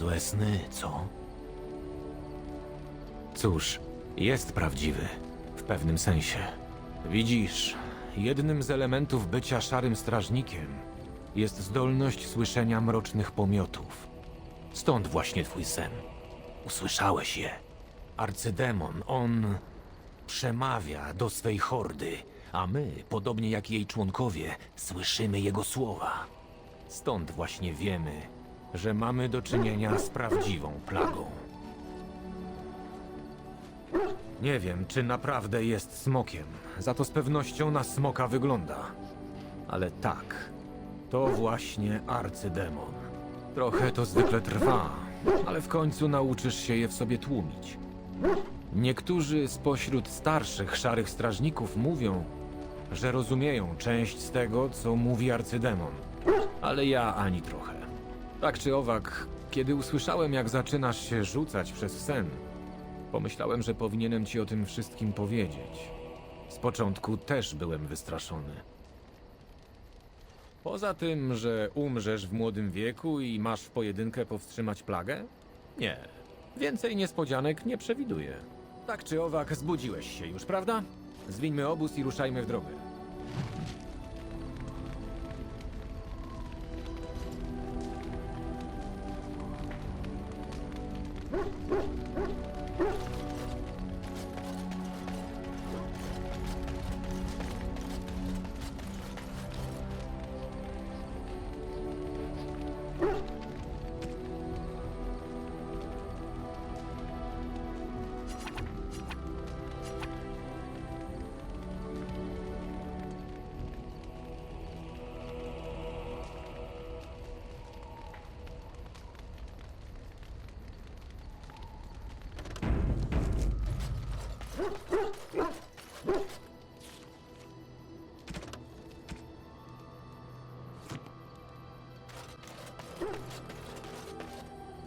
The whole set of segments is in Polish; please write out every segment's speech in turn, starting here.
Złe sny, co? Cóż, jest prawdziwy. W pewnym sensie. Widzisz, jednym z elementów bycia szarym strażnikiem jest zdolność słyszenia mrocznych pomiotów. Stąd właśnie twój sen. Usłyszałeś je. Arcydemon, on przemawia do swej hordy, a my, podobnie jak jej członkowie, słyszymy jego słowa. Stąd właśnie wiemy, że mamy do czynienia z prawdziwą plagą. Nie wiem, czy naprawdę jest smokiem. Za to z pewnością na smoka wygląda. Ale tak, to właśnie arcydemon. Trochę to zwykle trwa, ale w końcu nauczysz się je w sobie tłumić. Niektórzy spośród starszych szarych strażników mówią, że rozumieją część z tego, co mówi arcydemon. Ale ja ani trochę. Tak czy owak, kiedy usłyszałem, jak zaczynasz się rzucać przez sen, pomyślałem, że powinienem ci o tym wszystkim powiedzieć. Z początku też byłem wystraszony. Poza tym, że umrzesz w młodym wieku i masz w pojedynkę powstrzymać plagę? Nie. Więcej niespodzianek nie przewiduję. Tak czy owak, zbudziłeś się już, prawda? Zwińmy obóz i ruszajmy w drogę.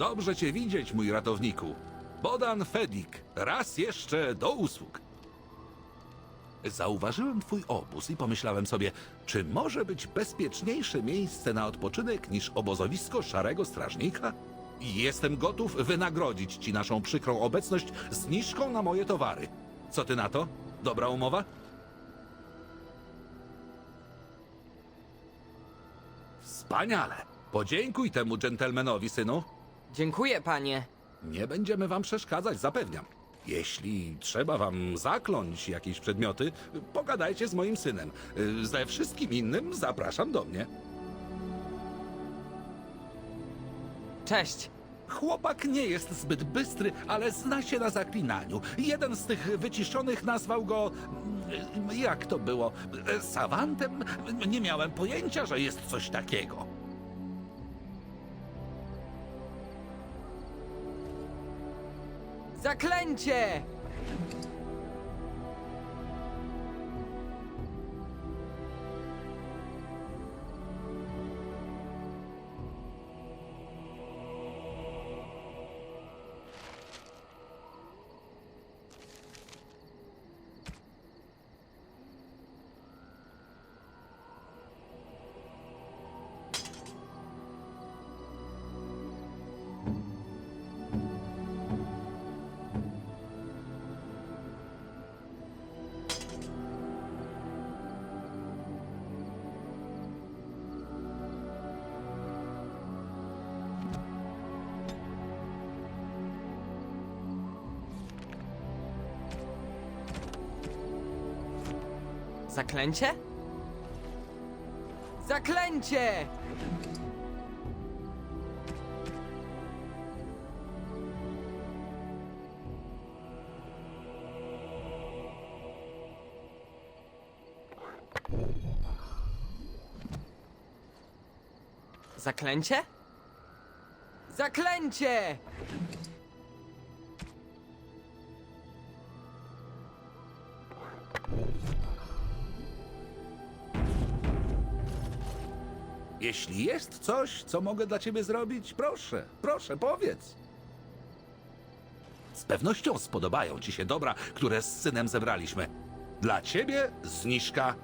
Dobrze cię widzieć, mój ratowniku. Bodan Fedik, raz jeszcze do usług. Zauważyłem twój obóz i pomyślałem sobie, czy może być bezpieczniejsze miejsce na odpoczynek niż obozowisko Szarego Strażnika? Jestem gotów wynagrodzić ci naszą przykrą obecność zniżką na moje towary. Co ty na to? Dobra umowa? Wspaniale! Podziękuj temu dżentelmenowi, synu. Dziękuję, panie. Nie będziemy wam przeszkadzać, zapewniam. Jeśli trzeba wam zakląć jakieś przedmioty, pogadajcie z moim synem. Y, Ze wszystkim innym zapraszam do mnie. Cześć. Chłopak nie jest zbyt bystry, ale zna się na zaklinaniu. Jeden z tych wyciszonych nazwał go. mm, Jak to było? Savantem? Nie miałem pojęcia, że jest coś takiego. Zaklęcie! Zaklęcie? Zaklęcie! Zaklęcie? Zaklęcie! Jeśli jest coś, co mogę dla ciebie zrobić, proszę, proszę, powiedz. Z pewnością spodobają ci się dobra, które z synem zebraliśmy. Dla ciebie zniżka.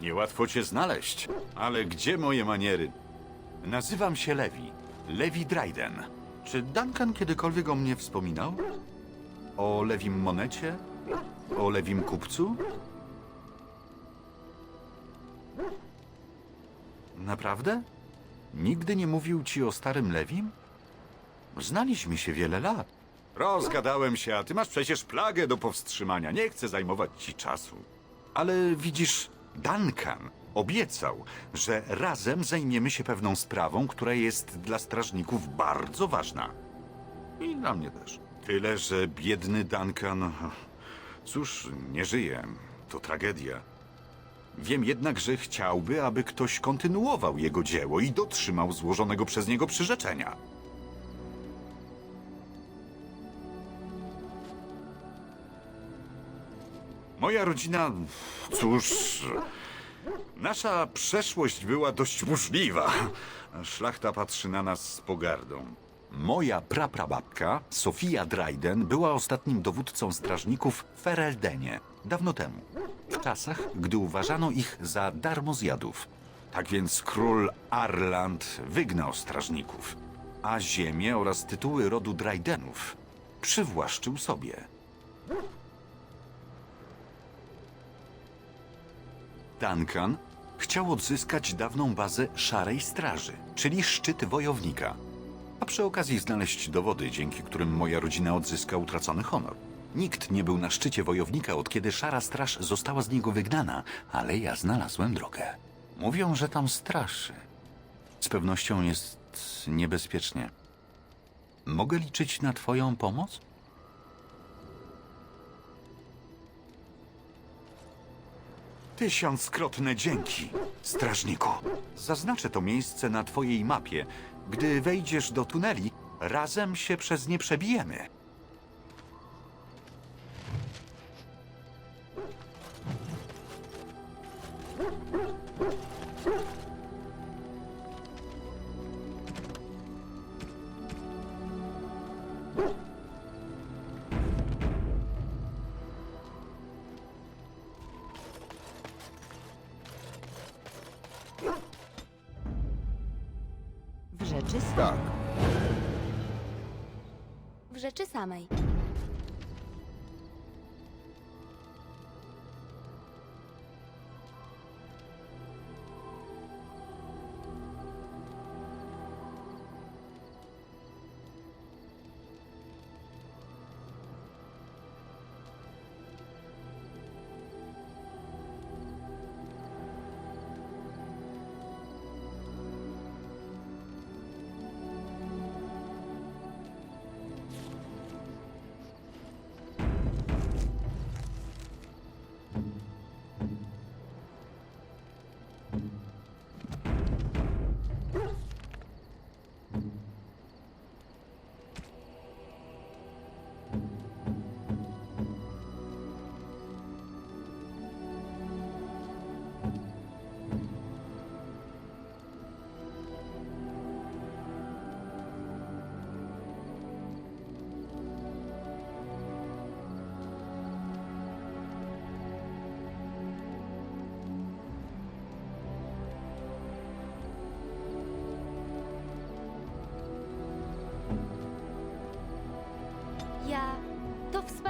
Niełatwo cię znaleźć, ale gdzie moje maniery? Nazywam się Lewi. Lewi Dryden. Czy Duncan kiedykolwiek o mnie wspominał? O Lewim Monecie? O Lewim Kupcu? Naprawdę? Nigdy nie mówił ci o starym Lewim? Znaliśmy się wiele lat. Rozgadałem się, a ty masz przecież plagę do powstrzymania. Nie chcę zajmować ci czasu. Ale widzisz, Duncan obiecał, że razem zajmiemy się pewną sprawą, która jest dla strażników bardzo ważna. I dla mnie też. Tyle, że biedny Duncan. Cóż, nie żyje. To tragedia. Wiem jednak, że chciałby, aby ktoś kontynuował jego dzieło i dotrzymał złożonego przez niego przyrzeczenia. Moja rodzina, cóż, nasza przeszłość była dość burzliwa. Szlachta patrzy na nas z pogardą. Moja praprababka, Sofia Dryden, była ostatnim dowódcą strażników w Fereldenie, dawno temu. W czasach, gdy uważano ich za darmozjadów. Tak więc król Arland wygnał strażników, a ziemię oraz tytuły rodu Drydenów przywłaszczył sobie. Duncan chciał odzyskać dawną bazę Szarej Straży, czyli szczyt wojownika, a przy okazji znaleźć dowody, dzięki którym moja rodzina odzyska utracony honor. Nikt nie był na szczycie wojownika, od kiedy Szara Straż została z niego wygnana, ale ja znalazłem drogę. Mówią, że tam straszy. Z pewnością jest niebezpiecznie. Mogę liczyć na Twoją pomoc? Tysiąckrotne dzięki, strażniku. Zaznaczę to miejsce na twojej mapie. Gdy wejdziesz do tuneli, razem się przez nie przebijemy. W rzeczy samej.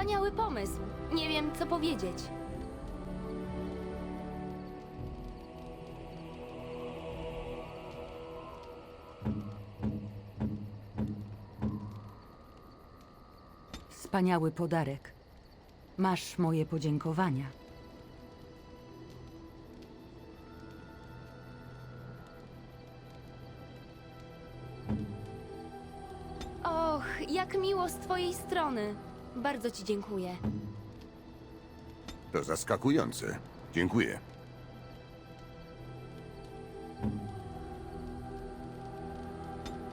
Wspaniały pomysł. Nie wiem, co powiedzieć. Wspaniały podarek. Masz moje podziękowania. Och, jak miło z twojej strony. Bardzo ci dziękuję. To zaskakujące. Dziękuję.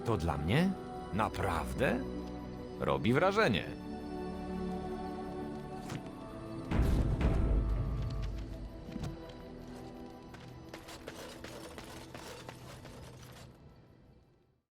To dla mnie? Naprawdę? Robi wrażenie.